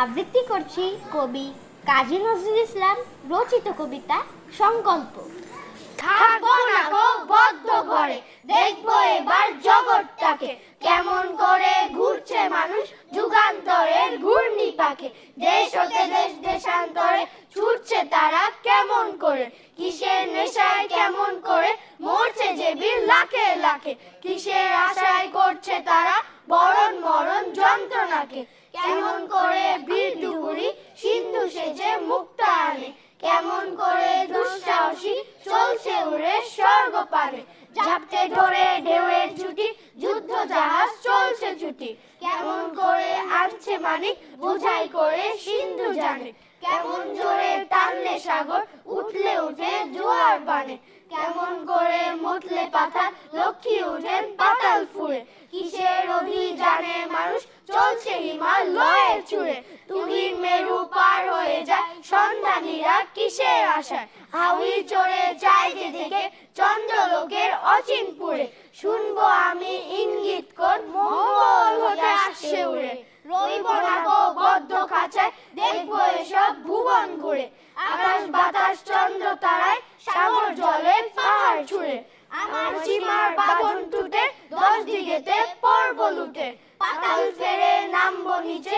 আবৃত্তি করছি কবি কাজী নজরুল ইসলাম রচিত কবিতা সংকল্প। থাকব এবার জগৎটাকে। কেমন করে ঘুরছে মানুষ যুগান্তরের ঘূর্ণি পাকে দেশ হতে দেশ দেশান্তরে ছুটছে তারা কেমন করে? কিসের নেশায় কেমন করে মরছে যে বীর লাখে লাখে? কিসের আশায় করছে তারা যন্ত্রণাকে কেমন করে বীর দুপুরি সিন্ধু সেজে মুক্তা আনে। কেমন করে দুঃসাহসী চলছে উড়ে স্বর্গ পানে ঝাপটে ধরে ঢেউয়ের ছুটি, যুদ্ধ জাহাজ চলছে ছুটি। কেমন করে আনছে মানিক, বুঝাই করে সিন্ধু জানে। কেমন জোরে টানলে সাগর, উঠলে উঠে জোয়ার বানে। কেমন করে মুতলে পাতা, লক্ষ্মী উঠেন পাতাল ফুলে। কিসের অভিযানে মানুষ চলছে হিমালয়ের চূড়ে তুহিন মেরু পার হয়ে যায় সন্ধানীরা কিসের আশায়? হাউই চড়ে যায় যে দেখে চন্দ্রলোকের অচিনপুরে। শুনব আমি ইঙ্গিত কোন মঙ্গল হতে আসছে উড়ে। রইব না গো বদ্ধ খাঁচায়, দেখব এসব ভুবন ঘুরে। আকাশ বাতাস চন্দ্র তারায়, সাগর জলে পাহাড় ছুঁড়ে। আমার সীমার বাঁধন টুটে, দশ দিকেতে পর্ব লুটে পাতাল ফেরে নামবো নিচে